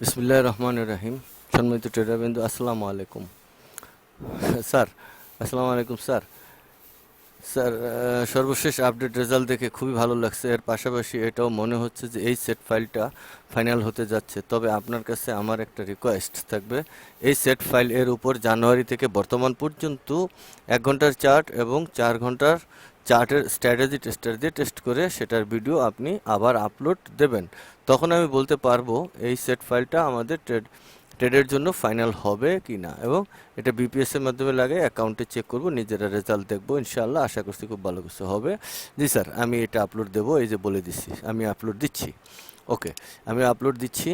বিসমুল্লাহ রহমান রাহিম সম্মানিত ট্রেডারবৃন্দ, আসসালামু আলাইকুম। স্যার, আসসালামু আলাইকুম, স্যার। স্যার সর্বশেষ আপডেট রেজাল্ট দেখে খুবই ভালো লাগছে। এর পাশাপাশি এটাও মনে হচ্ছে যে এই সেট ফাইলটা ফাইনাল হতে যাচ্ছে। তবে আপনার কাছে আমার একটা রিকোয়েস্ট থাকবে। এই সেট ফাইল এর উপর জানুয়ারি থেকে বর্তমান পর্যন্ত এক ঘণ্টার চার্ট এবং চার ঘণ্টার চার্টের স্ট্র্যাটেজি টেস্টার দিয়ে টেস্ট করে সেটার ভিডিও আপনি আবার আপলোড দেবেন। তখন আমি বলতে পারব এই সেট ফাইলটা আমাদের ট্রেড, ট্রেডের জন্য ফাইনাল হবে কি না এবং এটা বিপিএস এর মাধ্যমে লাগে, অ্যাকাউন্টে চেক করব, নিজেরা রেজাল্ট দেখব, ইনশাআল্লাহ আশা করছি খুব ভালো কিছু হবে। জি স্যার, আমি এটা আপলোড দেবো, এই যে বলে দিচ্ছি, আমি আপলোড দিচ্ছি। ওকে, আমি আপলোড দিচ্ছি।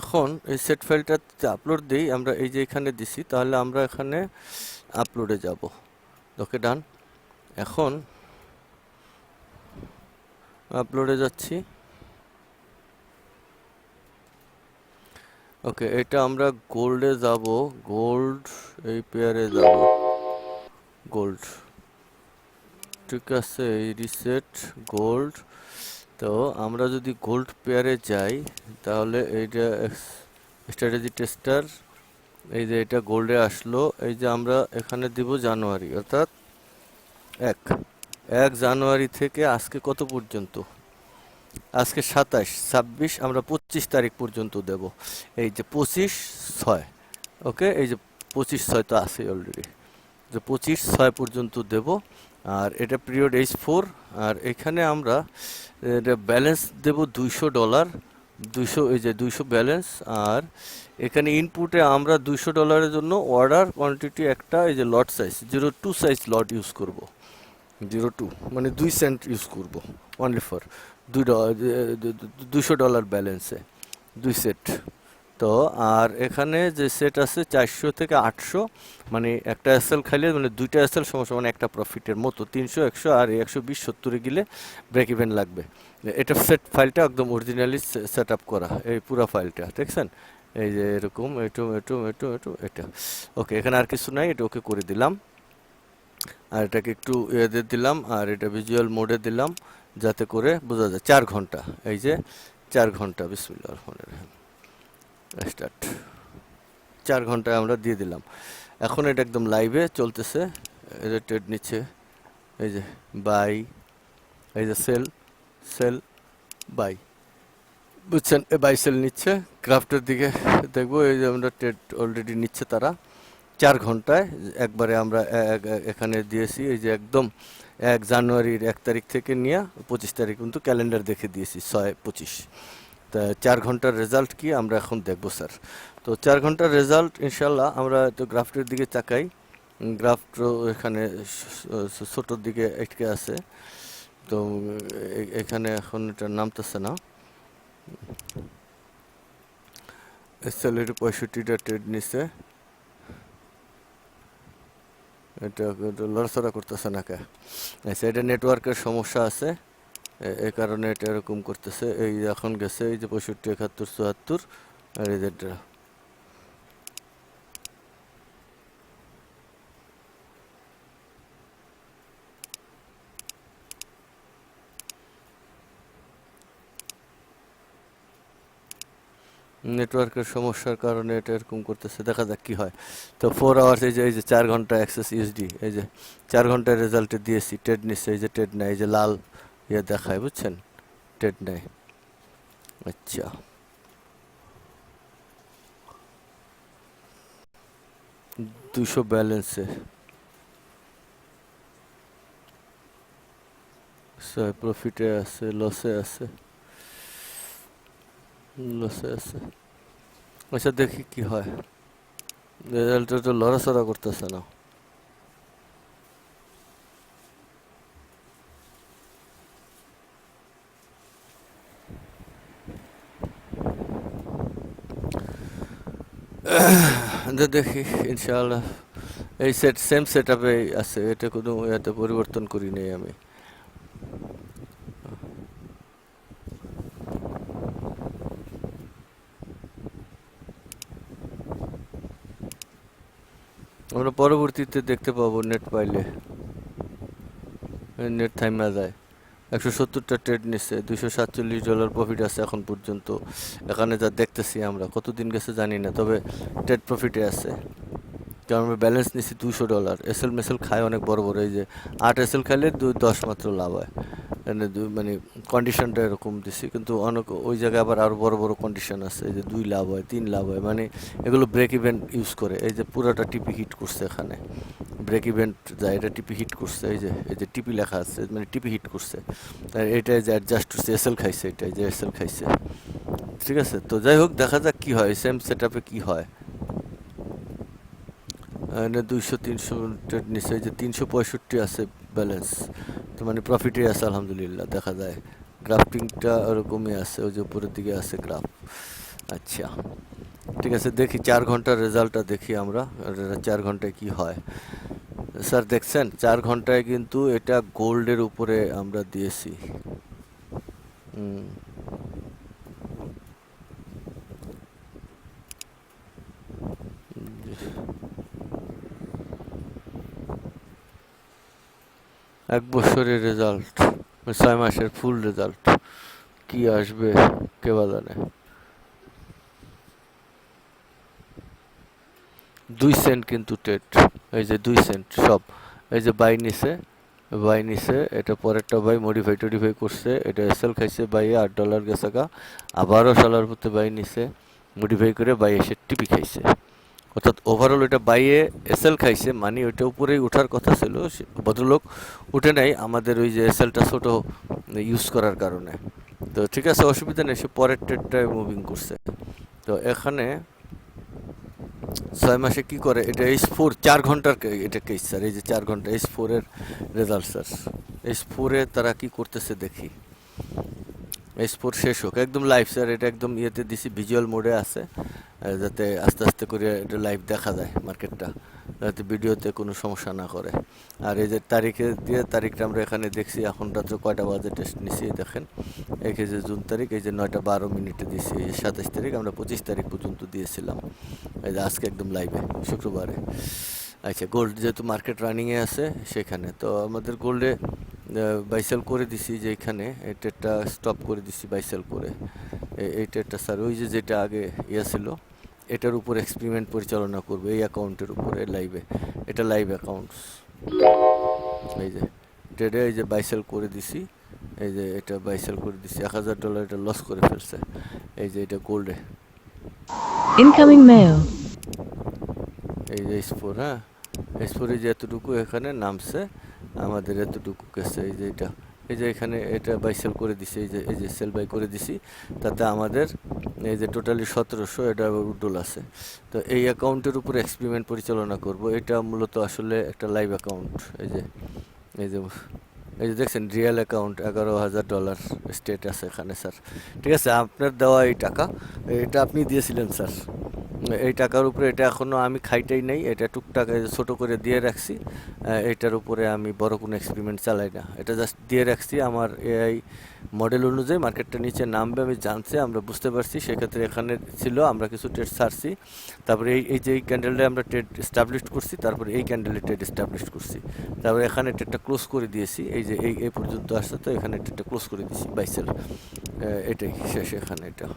এখন এই সেট ফাইলটা আপলোড দিই, আমরা এই যে এখানে দিছি, তাহলে আমরা এখানে আপলোডে যাব। ওকে ডান এখন আপলোডে যাচ্ছি। ওকে এটা আমরা গোল্ডে যাব। গোল্ড এই পেয়ারে যাব। গোল্ড ঠিক আছে, এই রিসেট গোল্ড তো আমরা যদি গোল্ড পেয়ারে যাই, তাহলে এইটা স্ট্র্যাটেজি টেস্টার এই যে এটা গোল্ডে আসলো, এই যে আমরা এখানে দিব জানুয়ারি, অর্থাৎ এক। এক জানুয়ারি থেকে আজকে কত পর্যন্ত? আজকে সাতাশ, ছাব্বিশ, আমরা পঁচিশ তারিখ পর্যন্ত দেব। এই যে পঁচিশ, ছয়, ওকে? এই যে পঁচিশ, ছয় তো আছে অলরেডি যে পঁচিশ, ছয় পর্যন্ত দেব। আর এটা পিরিয়ড এইচ ফোর আর এখানে আমরা ব্যালেন্স দেব দুইশো ডলার দুইশো, এই যে দুইশো ব্যালেন্স আর এখানে ইনপুটে আমরা দুইশো ডলারের জন্য অর্ডার কোয়ান্টিটি একটা, এই যে lot size zero two size lot use করব। জিরো টু মানে দুই সেন্ট ইউজ করব অনলি ফর দুই দুশো ডলার ব্যালেন্সে দুই সেট তো আর এখানে যে সেট আছে চারশো থেকে আটশো মানে একটা এসএল খাইলে মানে দুইটা এসএল মানে একটা প্রফিটের মতো। তিনশো, একশো আর একশো বিশ সত্তরে গেলে ব্রেক ইভেন লাগবে। এটা সেট ফাইলটা একদম অরিজিনালি সেট আপ করা, এই পুরো ফাইলটা দেখছেন? এই যে এরকম, এটু এটু এটু এটু, এটা। ওকে এখানে আর কিছু নাই, এটা ওকে করে দিলাম। আর এটাকে একটু ইয়েতে দিলাম, আর এটা ভিজুয়াল মোডে দিলাম, যাতে করে বোঝা যায়। চার ঘণ্টা, এই যে চার ঘণ্টা বিসমিল্লাহ রহমান রহিম। স্টার্ট চার ঘন্টায় আমরা দিয়ে দিলাম। এখন এটা একদম লাইভে চলতেছে। যে ট্রেড নিচ্ছে। এই যে বাই এই যে সেল সেল বাই বুঝছেন? এ বাই সেল নিচ্ছে। ক্রাফটের দিকে দেখব। এই যে আমরা ট্রেড অলরেডি নিচ্ছে তারা। চার ঘন্টায় একবারে আমরা এখানে দিয়েছি। এই যে একদম এক জানুয়ারির এক তারিখ থেকে নিয়ে পঁচিশ তারিখ কিন্তু ক্যালেন্ডার দেখে দিয়েছি, ছয়, পঁচিশ। চার ঘণ্টার রেজাল্ট কি আমরা এখন দেখব, স্যার। তো চার ঘণ্টার রেজাল্ট ইনশাল্লাহ আমরা তো গ্রাফটের দিকে তাকাই। গ্রাফট এখানে ছোটোর দিকে এটকে আছে। তো এখানে এখন এটা নামতেছে না। স্যালারি পঁয়ষট্টিটা ট্রেড নিছে। এটা লড়াচড়া করতেছে না কে আচ্ছা এটা নেটওয়ার্কের সমস্যা আছে। এ- কারণে এটা এরকম করতেছে। এই এখন গেছে, এই যে পঁয়ষট্টি, একাত্তর, চুয়াত্তর, আর যে নেটওয়ার্কের সমস্যার কারণে এটা এরকম করতেছে, দেখা যাক কি হয়। তো ফোর আওয়ার্স এই যে এই যে চার ঘণ্টা অ্যাক্সেস ইউএসডি এই যে চার ঘণ্টার রেজাল্টে দিয়েছি টেড নিচ্ছে এই যে টেড নেয় এই যে লাল ইয়ে দেখায় বুঝছেন টেড নেয় আচ্ছা দুশো ব্যালেন্সে প্রফিটে আছে লসে আছে লসে আছে আচ্ছা দেখি কি হয় রেজাল্টটা তো লড়াচড়া করতেছে না দেখি, ইনশাআল্লাহ। এই সেট সেম সেট আপে আছে, এটা কোনো ইয়াতে পরিবর্তন করি নাই আমি। আমরা পরবর্তীতে দেখতে পাবো নেট পাইলে। নেট থাইমা যায়। একশো সত্তরটা ট্রেড নিচ্ছে দুশো সাতচল্লিশ ডলার প্রফিট আছে এখন পর্যন্ত। এখানে যা দেখতেছি আমরা, কতদিন গেছে জানি না, তবে ট্রেড প্রফিটে আছে। কারণ আমরা ব্যালেন্স নিচ্ছি দুশো ডলার এসএল মেসেল খায় অনেক বড় বড়, এই যে আট এসএল খাইলে দুই দশ মাত্র লাভ হয়। মানে দুই মানে কন্ডিশনটা এরকম দিছি, কিন্তু অনেক ওই জায়গায় আবার আরও বড় বড় কন্ডিশন আছে, এই যে দুই লাভ হয়, তিন লাভ হয়। মানে এগুলো ব্রেক ইভেন্ট ইউজ করে, এই যে পুরোটা টিপি হিট করছে এখানে। ব্রেক ইভেন্ট যায় এটা টিপি হিট করছে, এই যে এই যে টিপি লেখা আছে মানে টিপি হিট করছে। আর এটা যে অ্যাডজাস্ট করছে এসএল খাইছে এটা যে এসএল খাইছে। ঠিক আছে? তো যাই হোক, দেখা যাক কি হয় সেম সেট আপে কী হয়। এখানে দুইশো, তিনশো নিচে যে তিনশো পঁয়ষট্টি আছে ব্যালেন্স তো মানে প্রফিটে আছে, আলহামদুলিল্লাহ, দেখা যায়। গ্রাফটিংটা ওরকমই আছে, ওই যে উপরের দিকে আছে গ্রাফ আচ্ছা। ঠিক আছে, দেখি, চার ঘণ্টার রেজাল্টটা দেখি আমরা চার ঘন্টায় কি হয়। স্যার, দেখছেন, চার ঘন্টায় কিন্তু এটা গোল্ডের উপরে আমরা দিয়েছি। এক বছরের রেজাল্ট, ছয় মাসের ফুল রেজাল্ট। কি আসবে, কে বা জানে। দুই সেন্ট কিন্তু টেট। এই যে দুই সেন্ট, সব। এই যে বাই নিছে বাই নিছে, এটা পরেরটা বাই মডিফাই টডিফাই করছে, এটা এসএল খাইছে, বাই আট ডলার গেছে গা। আবারও সালার প্রতি বাই নিছে মডিফাই করে বাই এসে টিপি খাইছে। অর্থাৎ ওভারঅল এটা বাইয়ে এসএল খাইছে মানে ওইটা উপরেই ওঠার কথা ছিল ভদ্রলোক উঠে নাই, আমাদের ওই যে এসএলটা ছোট ইউজ করার কারণে। তো ঠিক আছে, অসুবিধা নেই, সে পরের ট্রেডটায় মুভিং করছে। তো এখানে ছয় মাসে কি করে? এটা এইচ ফোর চার ঘণ্টার এটা কেস স্যার এই যে চার ঘণ্টা এইচ ফোরের রেজাল্ট স্যার এইচ ফোরে তারা কি করতেছে দেখি। ফোর শেষ হোক। একদম লাইভ স্যার এটা একদম ইয়েতে দিছি ভিজুয়াল মোডে আছে। যাতে আস্তে আস্তে করে এটা লাইভ দেখা যায় মার্কেটটা যাতে ভিডিওতে কোনো সমস্যা না করে। আর এই যে তারিখে দিয়ে তারিখটা আমরা এখানে দেখছি, এখন রাত্রে কয়টা বাজে টেস্ট নিছি দেখেন। এই যে জুন তারিখ, এই যে নয়টা বারো মিনিটে দিয়েছি এই যে সাতাশ তারিখ, আমরা পঁচিশ তারিখ পর্যন্ত দিয়েছিলাম। এই যে আজকে একদম লাইভে শুক্রবারে। আচ্ছা গোল্ড যেহেতু মার্কেট রানিংয়ে আছে সেখানে তো আমাদের গোল্ডে বাইসেল করে দিছি যে এখানে এই ট্রেডটা স্টপ করে দিছি বাইসেল করে। এই ট্রেডটা স্যার ওই যে যেটা আগে ইয়ে ছিল এটার উপর এক্সপেরিমেন্ট পরিচালনা করবে এই অ্যাকাউন্টের উপরে লাইভে এটা লাইভ অ্যাকাউন্টস এই যে ট্রেডে এই যে বাইসেল করে দিছি এই যে এটা বাইসেল করে দিছি এক হাজার ডলার এটা লস করে ফেলছে এই যে এটা গোল্ডে Incoming mail. এই যে স্পোর হ্যাঁ? স্পোরে যে এতটুকু এখানে নামছে, আমাদের এতটুকু গেছে। এই যে এটা, এই যে এখানে এটা বাই সেল করে দিছি, এই যে এই যে সেল বাই করে দিছি। তাতে আমাদের এই যে টোটালি সতেরোশো এটা উড্ডল আছে। তো এই অ্যাকাউন্টের উপর এক্সপেরিমেন্ট পরিচালনা করব। এটা মূলত আসলে একটা লাইভ অ্যাকাউন্ট এই যে এই যে এই যে দেখছেন রিয়েল অ্যাকাউন্ট এগারো হাজার ডলার স্টেট আছে এখানে স্যার ঠিক আছে, আপনার দেওয়া এই টাকা, এটা আপনি দিয়েছিলেন স্যার এই টাকার উপরে এটা এখনও আমি খাইটাই নেই, এটা টুকটাক ছোট করে দিয়ে রাখছি। এটার উপরে আমি বড় কোনো এক্সপেরিমেন্ট চালাই না। এটা জাস্ট দিয়ে রাখছি, আমার এআই মডেল অনুযায়ী মার্কেটটা নিচে নামবে, আমি জানছি, আমরা বুঝতে পারছি, সেক্ষেত্রে এখানে ছিল, আমরা কিছু ট্রেড ছাড়ছি। তারপরে এই এই যে এই ক্যান্ডেলটা আমরা ট্রেড এস্টাবলিশ করছি, তারপরে এই ক্যান্ডেলে ট্রেড এস্টাবলিশ করছি। তারপরে এখানে ট্রেডটা ক্লোজ করে দিয়েছি, এই যে এই এই পর্যন্ত আসছে, তো এখানে ট্রেডটা ক্লোজ করে দিয়েছি বাইসেল এটাই, শেষ এখানে এটা।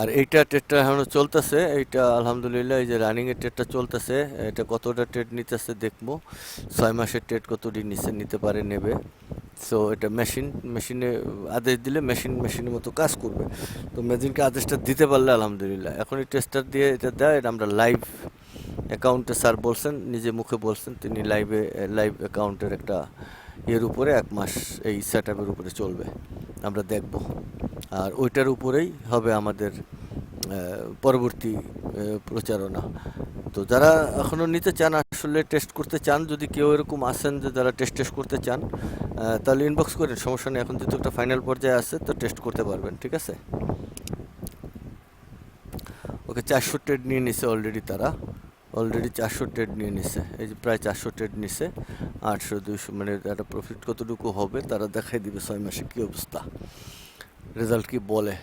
আর এইটা ট্রেডটা এখনও চলতেছে, এইটা আলহামদুলিল্লাহ এই যে রানিংয়ের ট্রেডটা চলতেছে, এটা কতটা ট্রেড নিতেছে দেখব, ছয় মাসের ট্রেড কতদিন নিচে নিতে পারে, নেবে। সো এটা মেশিন মেশিনে আদেশ দিলে মেশিন মেশিনের মতো কাজ করবে। তো মেশিনকে আদেশটা দিতে পারলে আলহামদুলিল্লাহ। এখন এই টেস্টার দিয়ে এটা দেয়, এটা আমরা লাইভ অ্যাকাউন্টে স্যার বলছেন, নিজে মুখে বলছেন, তিনি লাইভে লাইভ অ্যাকাউন্টের একটা ইয়ের উপরে এক মাস এই সেট আপের উপরে চলবে। আমরা দেখব। আর ওইটার উপরেই হবে আমাদের পরবর্তী প্রচারণা। তো যারা এখনও নিতে চান, আসলে টেস্ট করতে চান, যদি কেউ এরকম আসেন যে যারা টেস্ট টেস্ট করতে চান তাহলে ইনবক্স করেন, সমস্যা নেই। এখন যেহেতু একটা ফাইনাল পর্যায়ে আছে, তো টেস্ট করতে পারবেন, ঠিক আছে? ওকে, চারশো ট্রেড নিয়ে নিছে অলরেডি তারা। অলরেডি চারশো ট্রেড নিয়ে নিছে। এই যে প্রায় চারশো ট্রেড নিছে। আটশো, দুইশো মানে একটা প্রফিট কতটুকু হবে, তারা দেখাই দিবে ছয় মাসে কী অবস্থা। রেজাল্ট কি বলে?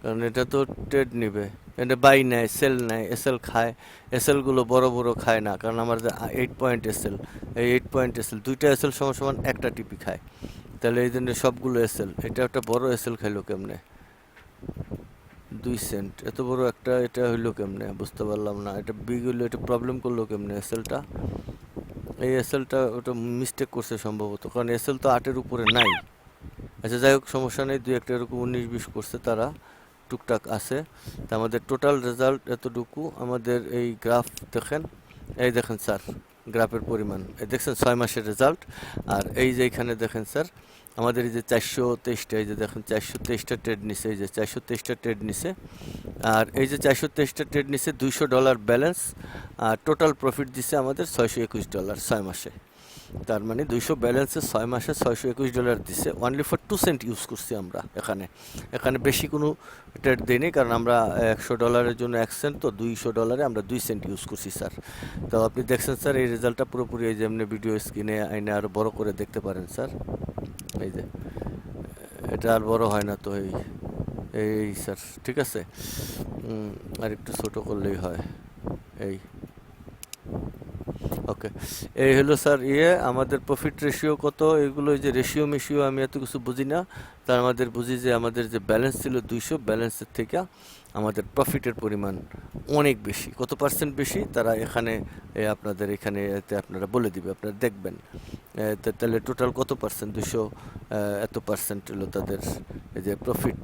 কারণ এটা তো ট্রেড নিবে। এটা বাই নেয় সেল নেয় এসএল খায়। এসএলগুলো বড় বড় খায় না। কারণ আমাদের এইট পয়েন্ট এসএল এই এইট পয়েন্ট এসএল দুইটা এসএল সমান সমান একটা টিপি খায়। তাহলে এই জন্য সবগুলো এসএল এটা একটা বড় এসএল খাইলো কেমনে? দুই সেন্ট এত বড় একটা এটা হইল কেমনে? বুঝতে পারলাম না। এটা বিগ হইল, এটা প্রবলেম করল কেমনে এসএলটা এই এসএলটা ওটা মিস্টেক করছে সম্ভবত। কারণ এসএল তো আটের উপরে নাই। আচ্ছা যাই হোক, সমস্যা নেই। দুই একটা এরকম উনিশ বিশ করছে তারা। টুকটাক আছে। তা আমাদের টোটাল রেজাল্ট এতটুকু। আমাদের এই গ্রাফ দেখেন। এই দেখেন স্যার গ্রাফের পরিমাণ। এই দেখছেন, ছয় মাসের রেজাল্ট আর এই যে এখানে দেখেন স্যার আমাদের এই যে চারশো তেইশটা, এই যে দেখেন, চারশো তেইশটা ট্রেড নিছে। এই যে চারশো তেইশটা ট্রেড নিছে। আর এই যে চারশো তেইশটা ট্রেড নিছে, দুইশো ডলার ব্যালেন্স আর টোটাল প্রফিট দিছে আমাদের ছয়শো একুশ ডলার ছয় মাসে। তার মানে দুইশো ব্যালেন্সে ছয় মাসে ছয়শো একুশ ডলার দিছে। Only for two cent use করছি আমরা এখানে। এখানে বেশি কোনো ট্রেড দিইনি কারণ আমরা একশো ডলারের জন্য এক সেন্ট তো দুইশো ডলারে আমরা দুই সেন্ট ইউজ করছি, স্যার। তো আপনি দেখছেন, স্যার, এই রেজাল্টটা পুরোপুরি এই যে এমনি ভিডিও স্ক্রিনে আইনে আরও বড় করে দেখতে পারেন, স্যার। এই যে, এটা আর বড় হয় না তো এই এই, স্যার, ঠিক আছে? আর একটু ছোটো করলেই হয়। এই ওকে এই হলো স্যার ইয়ে আমাদের প্রফিট রেশিও কত? এগুলো যে রেশিও মেশিও আমি এত কিছু বুঝি না তার আমাদের বুঝি যে আমাদের যে ব্যালেন্স ছিল দুইশো ব্যালেন্সের থেকে আমাদের প্রফিটের পরিমাণ অনেক বেশি। কত পার্সেন্ট বেশি? তারা এখানে আপনাদের এখানে আপনারা বলে দিবে, আপনারা দেখবেন। তাহলে টোটাল কত পার্সেন্ট দুশো এত পার্সেন্ট হলো তাদের এই যে প্রফিট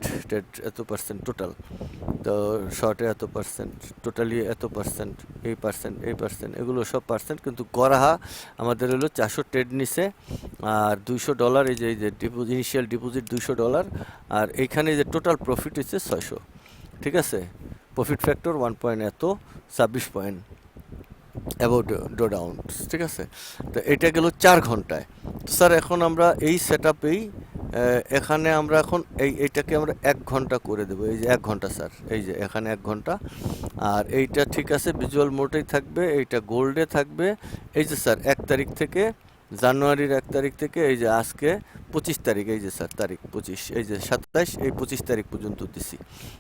এত পার্সেন্ট টোটাল তো শর্টে এত পার্সেন্ট টোটালি এত পার্সেন্ট এই পার্সেন্ট এই পার্সেন্ট এগুলো সব পার্সেন্ট কিন্তু গড়াহা আমাদের হলো চারশো ট্রেড নিছে। আর দুইশো ডলার এই যে এই যে ডিপোজিট ইনিশিয়াল ডিপোজিট দুইশো ডলার আর এইখানে যে টোটাল প্রফিট হচ্ছে ছয়শো। ঠিক আছে? প্রফিট ফ্যাক্টর ওয়ান পয়েন্ট এত, ছাব্বিশ পয়েন্ট অ্যাবাউট ডো ডাউন ঠিক আছে? তো এটা গেল চার ঘন্টায়। স্যার, এখন আমরা এই সেট আপেই এখানে আমরা এখন এই, এটাকে আমরা এক ঘণ্টা করে দেবো। এই যে এক ঘণ্টা, স্যার, এই যে এখানে এক ঘণ্টা। আর এইটা ঠিক আছে ভিজুয়াল মোটেই থাকবে, এইটা গোল্ডে থাকবে। এই যে, স্যার, এক তারিখ থেকে জানুয়ারির এক তারিখ থেকে এই যে আজকে পঁচিশ তারিখ, এই যে স্যার তারিখ পঁচিশ, এই যে সাতাইশ, এই পঁচিশ তারিখ পর্যন্ত দিছি।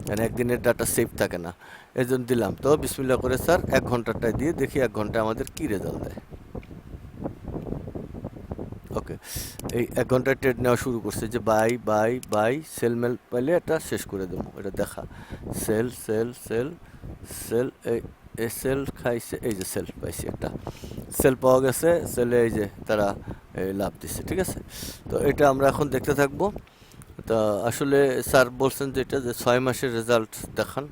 মানে একদিনের ডাটা সেভ থাকে না। এই জন্য দিলাম। তো বিসমিল্লা করে স্যার এক ঘন্টাটায় দিয়ে দেখি এক ঘণ্টা আমাদের কী রেজাল্ট দেয়। ওকে এই এক ঘণ্টা ট্রেড নেওয়া শুরু করছে যে বাই বাই বাই সেল মেল পাইলে এটা শেষ করে দেবো। এটা দেখা। সেল সেল সেল সেল এই সেল খাইছে, এই যে সেল পাইছি একটা। সেল পাওয়া গেছে সেলে এই যে তারা লাভ দিচ্ছে ঠিক আছে? তো এটা আমরা এখন দেখতে থাকব। তা আসলে স্যার বলছেন যে এটা যে ছয় মাসের রেজাল্ট দেখান।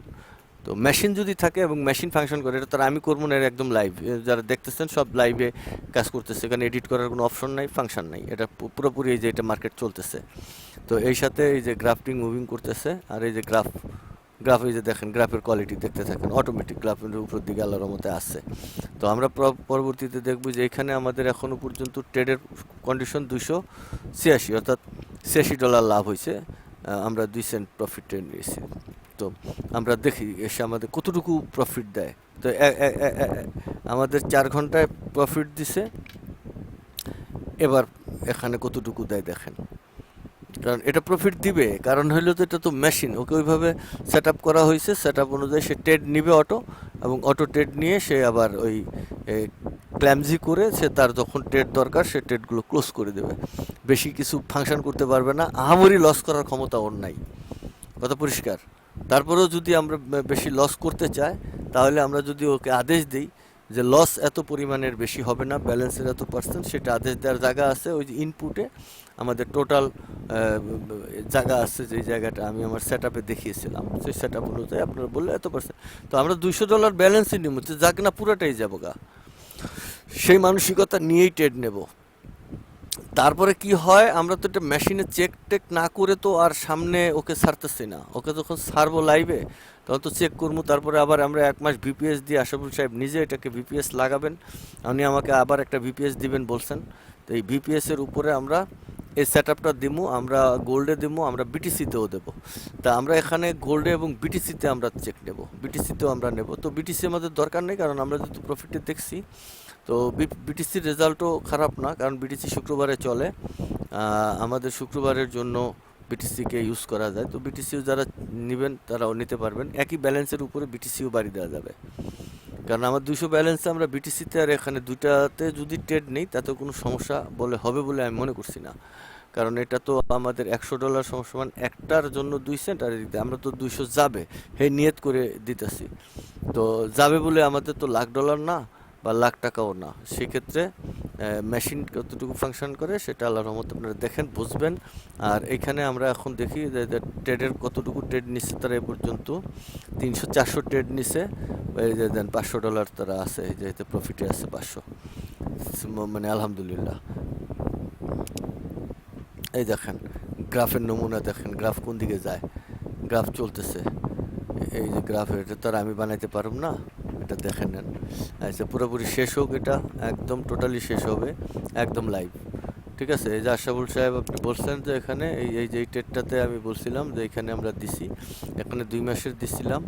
তো মেশিন যদি থাকে এবং মেশিন ফাংশন করে, এটা তার আমি করব না একদম লাইভ যারা দেখতেছেন, সব লাইভে কাজ করতেছে। এখানে এডিট করার কোনো অপশন নাই ফাংশন নাই। এটা পুরোপুরি এই যে এটা মার্কেট চলতেছে। তো এই সাথে এই যে গ্রাফটিং মুভিং করতেছে, আর এই যে গ্রাফ গ্রাফ এই যে দেখেন, গ্রাফের কোয়ালিটি দেখতে থাকেন অটোমেটিক গ্রাফের উপর দিকে আল্লাহর মতে আসছে তো আমরা পরবর্তীতে দেখব যে এখানে আমাদের এখনও পর্যন্ত ট্রেডের কন্ডিশন দুশো ছিয়াশি, অর্থাৎ ছিয়াশি ডলার লাভ হয়েছে আমরা দুই সেন্ট প্রফিট নিয়েছি। তো আমরা দেখি এসে আমাদের কতটুকু প্রফিট দেয়। তো আমাদের চার ঘন্টায় প্রফিট দিছে, এবার এখানে কতটুকু দেয় দেখেন। কারণ এটা প্রফিট দিবে। কারণ হইল তো এটা তো মেশিন ওকে ওইভাবে সেট আপ করা হয়েছে সেট আপ অনুযায়ী সে টেড নিবে অটো এবং অটো টেড নিয়ে সে আবার ওই ক্ল্যামজি করে সে তার যখন টেড দরকার, সে টেডগুলো ক্লোজ করে দেবে। বেশি কিছু ফাংশন করতে পারবে না। আহামরি লস করার ক্ষমতা ওর নাই। কথা পরিষ্কার। তারপরেও যদি আমরা বেশি লস করতে চাই, তাহলে আমরা যদি ওকে আদেশ দিই যে লস এত পরিমাণের বেশি হবে না ব্যালেন্সের এত পার্সেন্ট সেটা আদেশ দেওয়ার জায়গা আছে। ওই যে ইনপুটে আমাদের টোটাল জায়গা আছে যে জায়গাটা আমি আমার সেট আপে দেখিয়েছিলাম, সেই সেট আপ অনুযায়ী আপনারা বললে এত পার্সেন্ট তো আমরা দুইশো ডলার ব্যালেন্সই নিব যে যাক না পুরোটাই যাব গা। সেই মানসিকতা নিয়েই ট্রেড নেব। তারপরে কি হয়, আমরা তো এটা মেশিনে চেক টেক না করে তো আর সামনে ওকে ছাড়তেছি না। ওকে যখন ছাড়বো লাইভে তখন তো চেক করব, তারপরে আবার আমরা এক মাস ভিপিএস দিয়ে আশাফুল সাহেব নিজে এটাকে ভিপিএস লাগাবেন। উনি আমাকে আবার একটা ভিপিএস দিবেন বলছেন। তো এই ভিপিএস এর উপরে আমরা এই সেট আপটা দিমু, আমরা গোল্ডে দিমু, আমরা বিটিসিতেও দেবো। তা আমরা এখানে গোল্ডে এবং বিটিসিতে আমরা চেক নেব। বিটিসিতেও আমরা নেব। তো বিটিসি আমাদের দরকার নেই, কারণ আমরা যেহেতু প্রফিটে দেখছি, তো বিটিসির রেজাল্টও খারাপ না, কারণ বিটিসি শুক্রবারে চলে। আমাদের শুক্রবারের জন্য বিটিসিকে ইউজ করা যায়। তো বিটিসিও যারা নেবেন, তারাও নিতে পারবেন। একই ব্যালেন্সের উপরে বিটিসিও বাড়ি দেওয়া যাবে। কারণ আমার দুশো ব্যালেন্সে আমরা বিটিসিতে আর এখানে দুইটাতে যদি ট্রেড নেই তাতে কোনো সমস্যা বলে হবে বলে আমি মনে করছি না। কারণ এটা তো আমাদের একশো ডলার সমান একটার জন্য দুই সেন্ট আর এদিকে আমরা তো দুইশো যাবে। হে নিয়ত করে দিতেছি। তো যাবে বলে আমাদের তো লাখ ডলার না। বা লাখ টাকাও না। সেক্ষেত্রে মেশিন কতটুকু ফাংশন করে সেটা আল্লাহ রহমত আপনারা দেখেন, বুঝবেন। আর এখানে আমরা এখন দেখি যে ট্রেডের কতটুকু ট্রেড নিচ্ছে তারা এ পর্যন্ত। তিনশো চারশো ট্রেড নিছে। এই যে দেন পাঁচশো ডলার তারা আছে, এই যে, এতে প্রফিটে আছে পাঁচশো। মানে আলহামদুলিল্লাহ। এই দেখেন, গ্রাফের নমুনা দেখেন, গ্রাফ কোন দিকে যায়? গ্রাফ চলতেছে। এই যে গ্রাফ এটা তো আর আমি বানাইতে পারব না। এটা দেখে নেন। আচ্ছা পুরোপুরি শেষ হোক এটা, একদম টোটালি শেষ হবে, একদম লাইভ ঠিক আছে? এই যে আশাবুল সাহেব আপনি বলছেন যে এখানে, এই এই যে এই টেটটাতে আমি বলছিলাম যে এখানে আমরা দিছি, এখানে দুই মাসের দিছিলাম,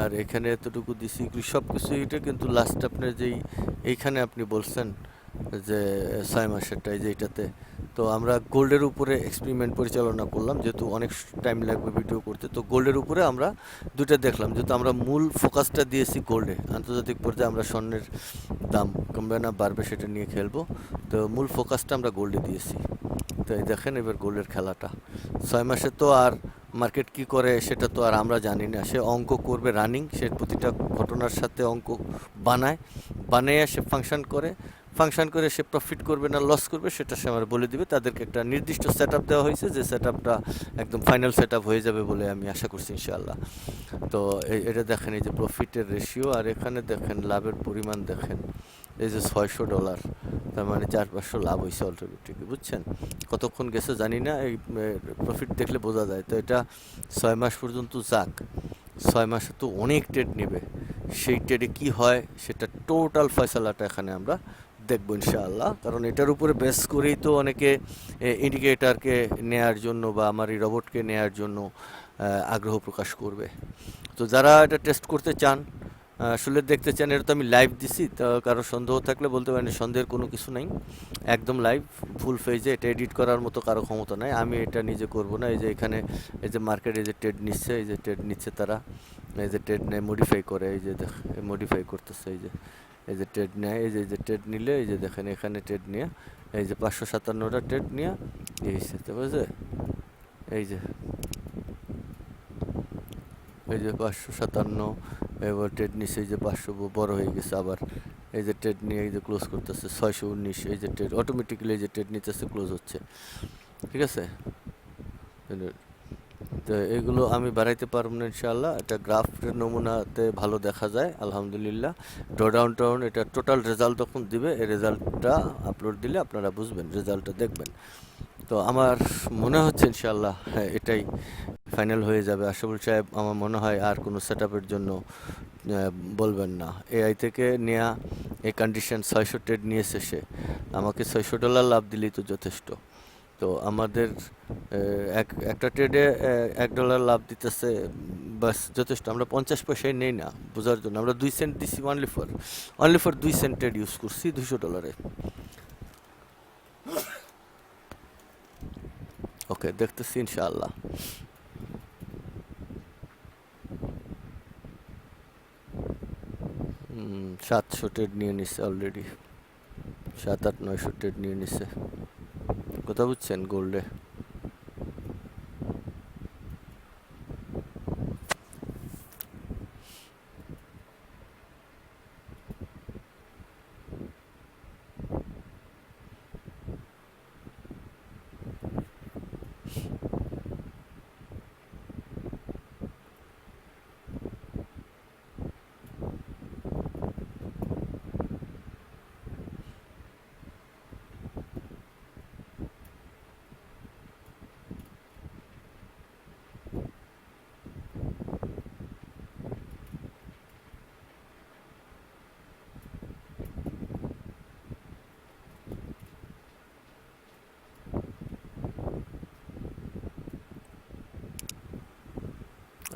আর এখানে এতটুকু দিছি, সব কিছু এটা কিন্তু লাস্ট আপনার যেই, এইখানে আপনি বলছেন যে ছয় মাসেরটা, এই যে এইটাতে তো আমরা গোল্ডের উপরে এক্সপেরিমেন্ট পরিচালনা করলাম, যেহেতু অনেক টাইম লাগবে ভিডিও করতে। তো গোল্ডের উপরে আমরা দুটো দেখলাম, যেহেতু আমরা মূল ফোকাসটা দিয়েছি গোল্ডে আন্তর্জাতিক পর্যায়ে আমরা স্বর্ণের দাম কমবে না, বাড়বে সেটা নিয়ে খেলব। তো মূল ফোকাসটা আমরা গোল্ডে দিয়েছি। তো এই দেখেন এবার গোল্ডের খেলাটা। ছয় মাসে তো আর মার্কেট কি করে সেটা তো আর আমরা জানি না। সে অঙ্ক করবে রানিং সে প্রতিটা ঘটনার সাথে অঙ্ক বানায় বানিয়ে সে ফাংশন করে। ফাংশন করে সে প্রফিট করবে না লস করবে, সেটা সে আমার বলে দিবে। তাদেরকে একটা নির্দিষ্ট সেট আপ দেওয়া হয়েছে যে সেট একদম ফাইনাল সেট হয়ে যাবে বলে আমি আশা করছি ইনশাআল্লাহ। তো এটা দেখেন এই যে প্রফিটের রেশিও আর এখানে দেখেন লাভের পরিমাণ দেখেন, এই যে ছয়শো ডলার তার মানে চার পাঁচশো লাভ হয়েছে অল্টারনেটিভে বুঝছেন? কতক্ষণ গেছে জানি না, এই প্রফিট দেখলে বোঝা যায়। তো এটা ছয় মাস পর্যন্ত যাক, ছয় মাসে তো অনেক ট্রেড নেবে। সেই ট্রেডে কি হয়, সেটা টোটাল ফয়সালাটা এখানে আমরা দেখব ইনশাআল্লাহ। কারণ এটার উপরে বেস করেই তো অনেকে ইন্ডিকেটারকে নেয়ার জন্য বা আমার এই রবটকে নেয়ার জন্য আগ্রহ প্রকাশ করবে। তো যারা এটা টেস্ট করতে চান আসলে দেখতে চান, এটা তো আমি লাইভ দিছি, তো কারও সন্দেহ থাকলে বলতে পারেন, সন্দেহের কোনো কিছু নাই। একদম লাইভ ফুল ফেজে এটা এডিট করার মতো কারও ক্ষমতা নাই। আমি এটা নিজে করব না, এই যে এখানে, এই যে মার্কেটে যে ট্রেড নিচ্ছে, এই যে ট্রেড নিচ্ছে তারা, এই যে ট্রেড নেয় মডিফাই করে, এই যে মডিফাই করতেছে, এই যে। এই যে ট্রেড নেয় এই যে এই যে ট্রেড নিলে এই যে দেখেন এখানে ট্রেড নিয়ে এই যে পাঁচশো সাতান্নটা ট্রেড নিয়ে এই হিসেবে বুঝছে এই যে এই যে পাঁচশো সাতান্ন এবার ট্রেড নিচ্ছে এই যে পাঁচশো বড় হয়ে গেছে আবার এই যে ট্রেড নিয়ে এই যে ক্লোজ করতেছে ছয়শো উনিশ এই যে ট্রেড অটোমেটিক্যালি এই যে ট্রেড নিতেছে ক্লোজ হচ্ছে ঠিক আছে তো এগুলো আমি বাড়াইতে পারব না ইনশাআল্লাহ। এটা গ্রাফের নমুনাতে ভালো দেখা যায়, আলহামদুলিল্লাহ। ড্রডাউন টাউন এটা টোটাল রেজাল্ট তখন দিবে, এই রেজাল্টটা আপলোড দিলে আপনারা বুঝবেন রেজাল্টটা দেখবেন। তো আমার মনে হচ্ছে ইনশাআল্লাহ হ্যাঁ এটাই ফাইনাল হয়ে যাবে। আশাফুল সাহেব, আমার মনে হয় আর কোনো সেট জন্য বলবেন না। এআই থেকে নেয়া, এই কন্ডিশন ছয়শো ট্রেড নিয়েছে সে। আমাকে ছয়শো ডলার লাভ দিলেই তো যথেষ্ট। তো আমাদের এক, একটা ট্রেডে এক ডলার লাভ দিতেছে, বাস যথেষ্ট। আমরা পঞ্চাশ পয়সায় নেই না, বোঝার জন্য। আমরা দুই সেন্ট দিছি অনলি ফর অনলি ফর দুই সেন্ট ট্রেড ইউজ করছি দুশো ডলারে ওকে দেখতেছি ইনশাআল্লাহ। সাতশো ট্রেড নিয়ে নিছে অলরেডি সাত আট, নয়শো ট্রেড নিয়ে নিছে। কথা বুঝছেন গোল্ডে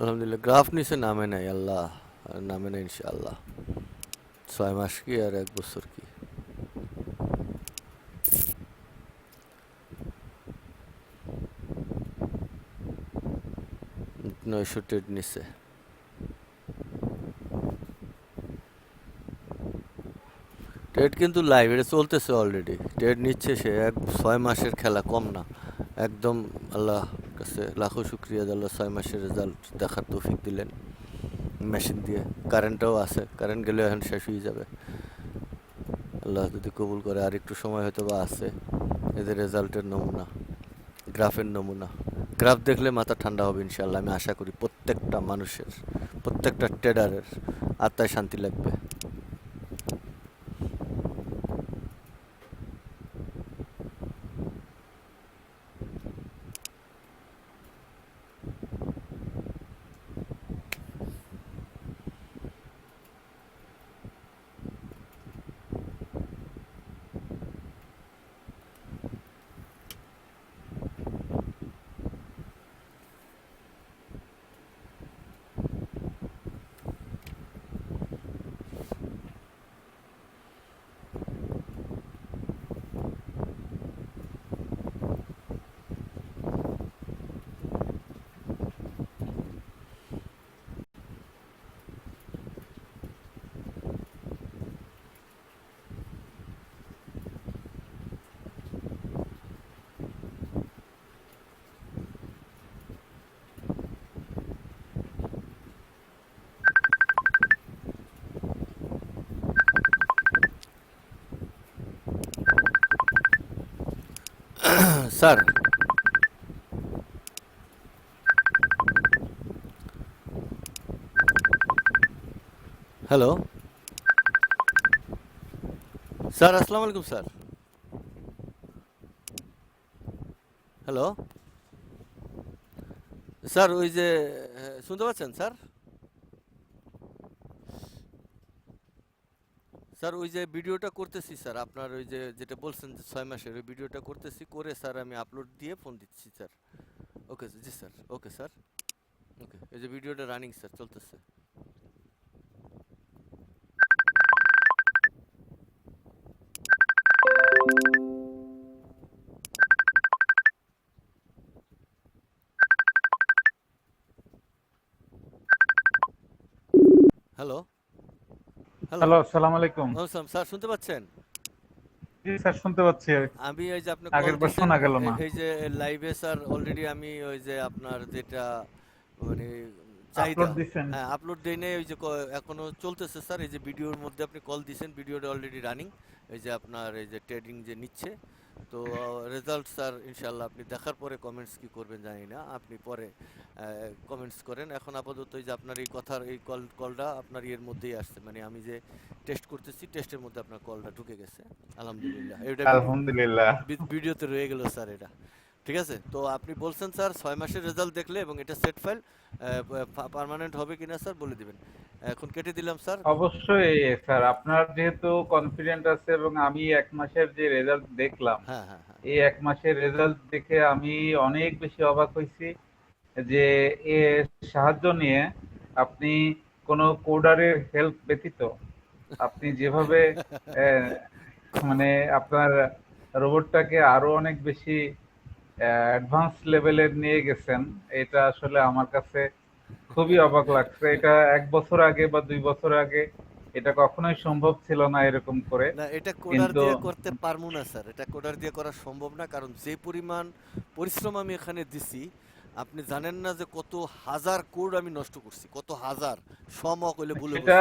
আলহামদুলিল্লাহ। গ্রাফ নিচে নামে নাই, আল্লাহ নামে নাই ইনশাআল্লাহ। ছয় মাস কি আর এক বছর কি? নয়শো টেড নিছে টেড কিন্তু লাইভ এটা চলতেছে অলরেডি টেড নিচ্ছে সে, এক, ছয় মাসের খেলা, কম না। একদম, আল্লাহ কাছে লাখো শুক্রিয়া আল্লাহ ছয় মাসের রেজাল্ট দেখার তৌফিক দিলেন। মেশিন দিয়ে। কারেন্টটাও আছে। কারেন্ট গেলে এখন শেষ হয়ে যাবে। আল্লাহ যদি কবুল করে। আর একটু সময় হয়তো বা আছে। এদের রেজাল্টের নমুনা গ্রাফের নমুনা। গ্রাফ দেখলে মাথা ঠান্ডা হবে ইনশাল্লাহ আমি আশা করি। প্রত্যেকটা মানুষের, প্রত্যেকটা ট্রেডারের আত্মায় শান্তি লাগবে। স্যার। হ্যালো। স্যার আসসালামু আলাইকুম স্যার। হ্যালো। স্যার ওই যে শুনতে পাচ্ছেন স্যার? স্যার, ওই যে ভিডিওটা করতেছি স্যার, আপনার ওই যে যেটা বলছেন যে ছয় মাসের, ওই ভিডিওটা করতেছি, করে স্যার আমি আপলোড দিয়ে ফোন দিচ্ছি স্যার। ওকে জি স্যার ওকে স্যার ওকে এই যে ভিডিওটা রানিং স্যার, চলতেছে। হ্যালো হ্যালো আসসালামু আলাইকুম। নমস্কার স্যার শুনতে পাচ্ছেন? জি স্যার শুনতে পাচ্ছি আমি ওই যে আপনার আগের বার শোনা গেল এই- না। এই যে লাইভে স্যার অলরেডি আমি ওই যে আপনার যেটা মানে চাহিদা হ্যাঁ আপলোড দেই নাই ওই যে এখনও চলতেছে স্যার এই যে ভিডিওর মধ্যে আপনি কল দিছেন ভিডিওটা অলরেডি রানিং এই যে আপনার এই যে ট্রেডিং যে নিচ্ছে তো রেজাল্ট স্যার ইনশাল্লাহ আপনি দেখার পরে কমেন্টস কি করবেন জানি না। আপনি পরে কমেন্টস করেন। এখন আপাতত এই যে আপনার এই কথার এই কল কলটা আপনার ইয়ের মধ্যেই আসছে। মানে আমি যে টেস্ট করতেছি টেস্টের মধ্যে আপনার কলটা ঢুকে গেছে। আলহামদুলিল্লাহ। এটা আলহামদুলিল্লাহ। ভিডিওতে রয়ে গেল স্যার এটা। ঠিক আছে? তো আপনি বলছেন স্যার ছয় মাসের রেজাল্ট দেখলে এবং এটা সেট ফাইল পার্মানেন্ট হবে কিনা স্যার বলে দিবেন। এখন কেটে দিলাম স্যার। অবশ্যই স্যার। আপনার যেহেতু কনফিডেন্ট আছে এবং আমি এক মাসের যে রেজাল্ট দেখলাম হ্যাঁ হ্যাঁ হ্যাঁ। এই এক মাসের রেজাল্ট দেখে আমি অনেক বেশি অবাক হয়েছি যে এ সাহায্য নিয়ে আপনি কোনো কোডারের হেল্প ব্যতীত আপনি যেভাবে মানে আপনার রোবটটাকে আরও অনেক বেশি অ্যাডভান্স লেভেলের নিয়ে গেছেন এটা আসলে আমার কাছে খুবই অবাক লাগছে। এটা এক বছর আগে বা দুই বছর আগে এটা কখনোই সম্ভব ছিল না এরকম করে। না এটা কোডার দিয়ে করতে পারব না স্যার। এটা কোডার দিয়ে করা সম্ভব না কারণ যে পরিমাণ পরিশ্রম আমি এখানে দিছি আপনি জানেন না যে কত হাজার কোড আমি নষ্ট করছি কত হাজার সমক হইলে ভুলে সেটা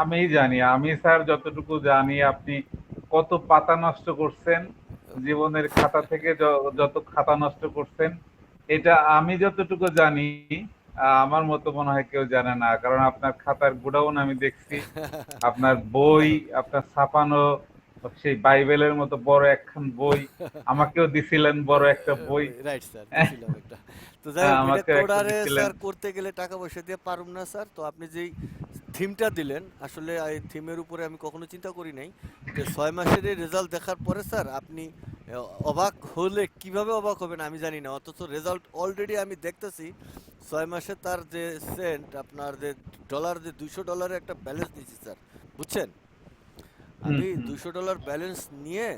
আমি জানি আমি স্যার যতটুকু জানি আপনি কত পাতা নষ্ট করছেন জীবনের খাতা থেকে যত খাতা নষ্ট করছেন এটা আমি যতটুকু জানি আমার মতো মনে হয় কেউ জানে না কারণ আপনার খাতার গোডাউন আমি দেখছি আপনার বই আপনার ছাপানো সেই বাইবেলের মতো বড় একখান বই আমাকেও দিছিলেন বড় একটা বই। রাইট স্যার তো যাই। স্যার করতে গেলে টাকা পয়সা দিয়ে পারুম না স্যার তো আপনি যেই থিমটা দিলেন আসলে এই থিমের উপরে আমি কখনো চিন্তা করি নাই। যে ছয় মাসের এই রেজাল্ট দেখার পরে স্যার আপনি অবাক হলে কীভাবে অবাক হবেন আমি জানি না। অথচ রেজাল্ট অলরেডি আমি দেখতেছি ছয় মাসে তার যে সেন্ট আপনার যে ডলার যে দুইশো ডলারের একটা ব্যালেন্স দিয়েছি স্যার বুঝছেন? আমি। দুইশো ডলার ব্যালেন্স নিয়ে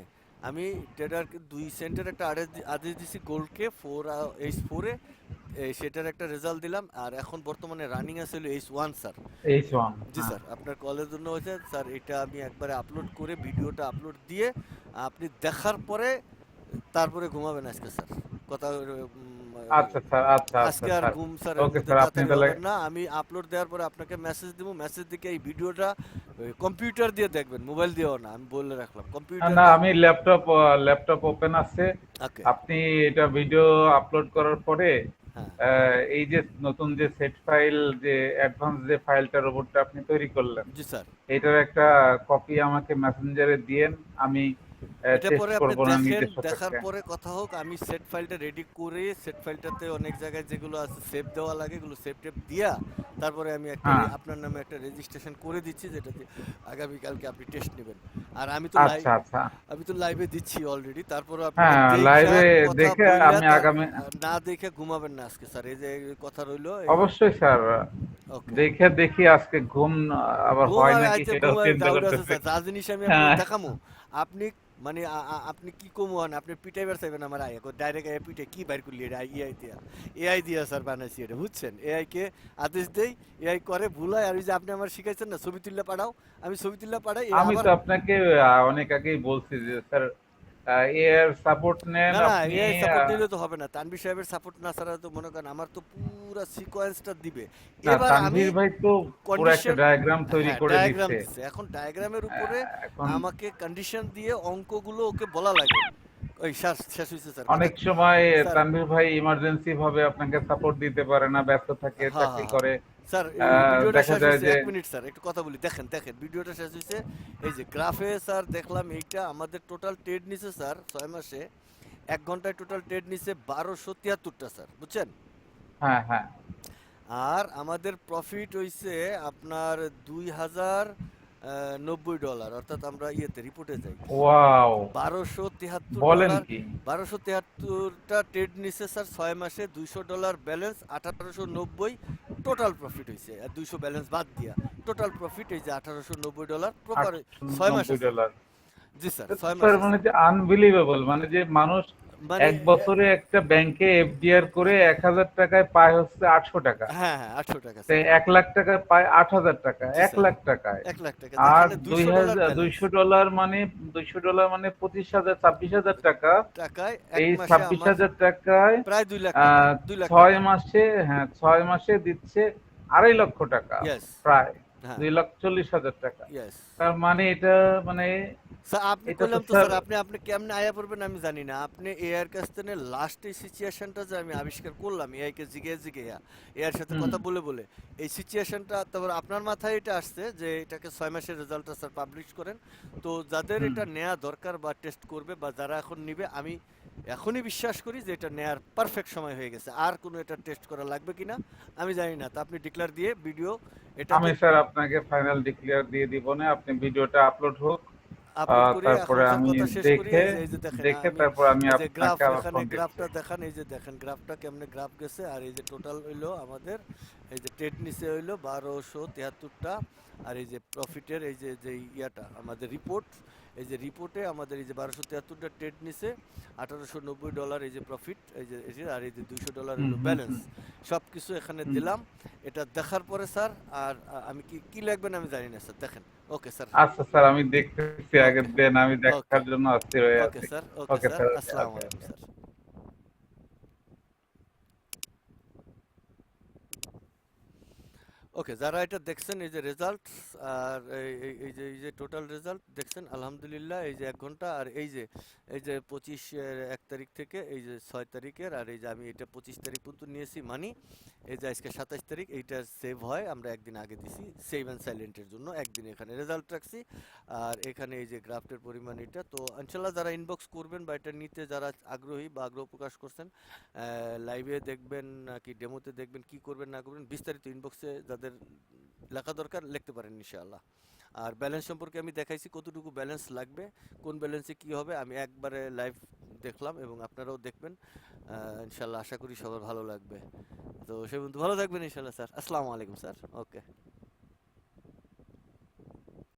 আমি ট্রেডারকে দুই সেন্টের একটা আদেশ আদেশ দিছি গোলকে ফোর এইচ ফোরে সেটার একটা রেজাল্ট দিলাম। আর এখন বর্তমানে রানিং আছে হলো H one sir H one জি স্যার আপনার কলের জন্য হয়েছে। স্যার এটা আমি একবারে আপলোড করে ভিডিওটা আপলোড দিয়ে আপনি দেখার পরে তারপরে ঘুমাবেন আজকে স্যার কথা আচ্ছা স্যার আচ্ছা আচ্ছা আজকে আর ঘুম স্যার ওকে স্যার আপনি তাহলে না আমি আপলোড দেওয়ার পরে আপনাকে মেসেজ দিব। মেসেজ দিকে এই ভিডিওটা কম্পিউটার দিয়ে দেখবেন মোবাইল দিয়েও না আমি বলে রাখলাম কম্পিউটার না আমি ল্যাপটপ ল্যাপটপ ওপেন আছে। আপনি এটা ভিডিও আপলোড করার পরে হ্যাঁ। এই যে নতুন যে সেট ফাইল যে অ্যাডভান্স যে ফাইলটা রোবটটা আপনি তৈরি করলেন জি স্যার। এটার একটা কপি আমাকে মেসেঞ্জারে দিয়েন আমি এটা পরে আপনি দেখেন দেখার পরে কথা হোক আমি সেট ফাইলটা রেডি করে সেট ফাইলটাতে অনেক জায়গায় যেগুলো আছে সেভ দেওয়া লাগে এগুলো সেভ টেপ দিয়া তারপরে আমি একটা হ্যাঁ। আপনার নামে একটা রেজিস্ট্রেশন করে দিচ্ছি যেটাতে আগামী কালকে আপনি টেস্ট নেবেন। আর আমি তো লাইভ আচ্ছা আচ্ছা। আমি তো লাইভে দিচ্ছি অলরেডি তারপরে হ্যাঁ, live এ দেখে আমি আগামী- না দেখে ঘুমাবেন না আজকে স্যার এই যে কথা রইল অবশ্যই স্যার দেখে দেখি আজকে ঘুম আবার হয় নাকি সেটাও চিন্তা করতেছি। যা জিনিস আমি হ্যাঁ। আপনাকে দেখামু আপনি মানে আপনি কি কমু হন? আপনি পিটাইবার চাইবেন আমার আয় ডাইরেক্ট এ পিটে কি বাইর করলি এটা? এআই দিয়া। এআই দিয়া স্যার বানাইছি এটা বুঝছেন? এআই কে আদেশ দেই এআই করে ভুলায়। আর ওই যে আপনি আমার শিখাইছেন না ছবি তুললে পাঠাও আমি ছবি তুললে পাঠাই আমি তো আপনাকে অনেক আগেই বলছি যে স্যার এর সাপোর্ট নেন না সাপোর্ট তো হবে না। তানভীর সাহেবের সাপোর্ট না ছাড়া তো মনে করেন আমার তো পুরো সিকোয়েন্সটা দিবে। এবার তানভীর ভাই তো পুরো একটা ডায়াগ্রাম তৈরি হ্যাঁ, করে দিচ্ছে। এখন ডায়াগ্রামের উপরে আমাকে কন্ডিশন দিয়ে অঙ্কগুলো ওকে বলা লাগে। ওই শেষ হয়েছে স্যার অনেক সময় তানভীর ভাই ইমার্জেন্সি ভাবে আপনাকে সাপোর্ট দিতে পারে না ব্যস্ত থাকে হ্যাঁ, চাকরি হ্যাঁ, করে। স্যার ভিডিওটা শেষ হয়েছে এক মিনিট স্যার একটু কথা বলি। দেখেন দেখেন ভিডিওটা শেষ হয়েছে। এই যে গ্রাফে স্যার দেখলাম এইটা আমাদের টোটাল ট্রেড নিছে স্যার ছয় মাসে। এক ঘন্টায় টোটাল ট্রেড নিছে বারোশো তিয়াত্তরটা স্যার বুঝছেন? হ্যাঁ হ্যাঁ। আর আমাদের প্রফিট হইছে আপনার দুই হাজার নব্বই ডলার অর্থাৎ আমরা ইয়েতে রিপোর্টে যাই। ওয়াও। বারোশো তিয়াত্তর বলেন ডলার কি? বারোশো তিয়াত্তরটা ট্রেড নিচ্ছে স্যার ছয় মাসে দুইশো ডলার ব্যালেন্স আঠারোশো নব্বই টোটাল প্রফিট হয়েছে আর দুইশো ব্যালেন্স বাদ দিয়া টোটাল প্রফিট হয়েছে আঠারোশো নব্বই ডলার প্রপার ছয় মাস 890 ডলার জি স্যার ছয় মাস মানে যে আনবিলিভেবল মানে যে মানুষ মানে এক বছরে একটা ব্যাংকে এফডিআর করে এক হাজার টাকায় পায় হচ্ছে আটশো টাকা। হ্যাঁ হ্যাঁ আটশো টাকা এক লাখ টাকায় পায় আট হাজার টাকা এক লাখ টাকায়। এক লাখ টাকা আর দুই হাজার দুইশো ডলার মানে দুইশো ডলার মানে পঁচিশ হাজার ছাব্বিশ হাজার টাকা। টাকায় এই ছাব্বিশ হাজার টাকায় প্রায় দুই লাখ ছয় মাসে হ্যাঁ ছয় মাসে দিচ্ছে আড়াই লক্ষ টাকা প্রায়। দুই লাখ চল্লিশ হাজার টাকা। তার মানে এটা মানে স্যার আপনি বললাম তো স্যার- স্যার আপনি আপনি কেমনে আয়া পড়বেন আমি জানি না। আপনি এআর কাছ লাস্ট এই সিচুয়েশনটা যে আমি আবিষ্কার করলাম এআই কে জিগে জিগে এআর সাথে কথা বলে বলে এই সিচুয়েশনটা তারপর আপনার মাথায় এটা আসছে যে এটাকে ছয় মাসের রেজাল্টটা স্যার পাবলিশ করেন। তো যাদের এটা নেওয়া দরকার বা টেস্ট করবে বা যারা এখন নিবে আমি এখনই বিশ্বাস করি যে এটা নেয়ার পারফেক্ট সময় হয়ে গেছে। আর কোনো এটা টেস্ট করা লাগবে কিনা আমি জানি না। তা আপনি ডিক্লেয়ার দিয়ে ভিডিও এটা আমি স্যার আপনাকে ফাইনাল ডিক্লেয়ার দিয়ে দিব না আপনি ভিডিওটা আপলোড হোক তারপরে আমি দেখে দেখে তারপর আমি আপনাকে এখানে গ্রাফটা দেখান এই যে দেখেন গ্রাফটা কেমনে গ্রাফ গেছে আর এই যে টোটাল হইল আমাদের এই যে ট্রেড নিচে হইল বারোশো তিয়াত্তরটা আর এই যে প্রফিটের এই যে যে ইয়াটা আমাদের রিপোর্ট এই যে রিপোর্টে আমাদের এই যে বারোশো তিয়াত্তরটা ট্রেড নিছে আঠারোশো নব্বই ডলার এই যে প্রফিট এই যে এটি আর এই যে দুইশো ডলার হলো ব্যালেন্স সব কিছু এখানে দিলাম। এটা দেখার পরে স্যার আর আমি কি কি লাগবেন আমি জানি না স্যার দেখেন। Okay sir. আচ্ছা স্যার আমি দেখতেছি আগে দেন আমি দেখার জন্য অস্থির হয়ে ওকে স্যার। Okay sir. আসসালামু আলাইকুম স্যার। ওকে যারা এটা দেখছেন, এই যে রেজাল্ট আর এই- যে, এই যে টোটাল রেজাল্ট দেখছেন, আলহামদুলিল্লাহ, এই যে এক ঘণ্টা, আর এই যে এই যে পঁচিশ এক তারিখ থেকে, এই যে ছয় তারিখের, আর এই যে আমি এটা পঁচিশ তারিখ পর্যন্ত নিয়েছি, মানি এই যে আজকে সাতাশ তারিখ, এইটা সেভ হয়, আমরা একদিন আগে দিছি সেভ অ্যান্ড সাইলেন্টের জন্য, একদিন এখানে রেজাল্ট রাখছি, আর এখানে এই যে গ্রাফটের পরিমাণ এটা, তো ইনশাল্লাহ যারা ইনবক্স করবেন বা এটা নিতে যারা আগ্রহী বা আগ্রহ প্রকাশ করছেন লাইভে দেখবেন, নাকি ডেমোতে দেখবেন, কি করবেন, না করবেন, বিস্তারিত ইনবক্সে যাদের লেখা দরকার, লিখতে পারেন ইনশাআল্লাহ। আর ব্যালেন্স সম্পর্কে আমি দেখাইছি কতটুকু ব্যালেন্স লাগবে, কোন ব্যালেন্সে কি হবে, আমি একবারে লাইভ দেখলাম এবং আপনারাও দেখবেন। ইনশাল্লাহ আশা করি সবার ভালো লাগবে। তো সে বন্ধু, ভালো থাকবেন ইনশাল্লাহ স্যার। আসসালামু আলাইকুম স্যার। ওকে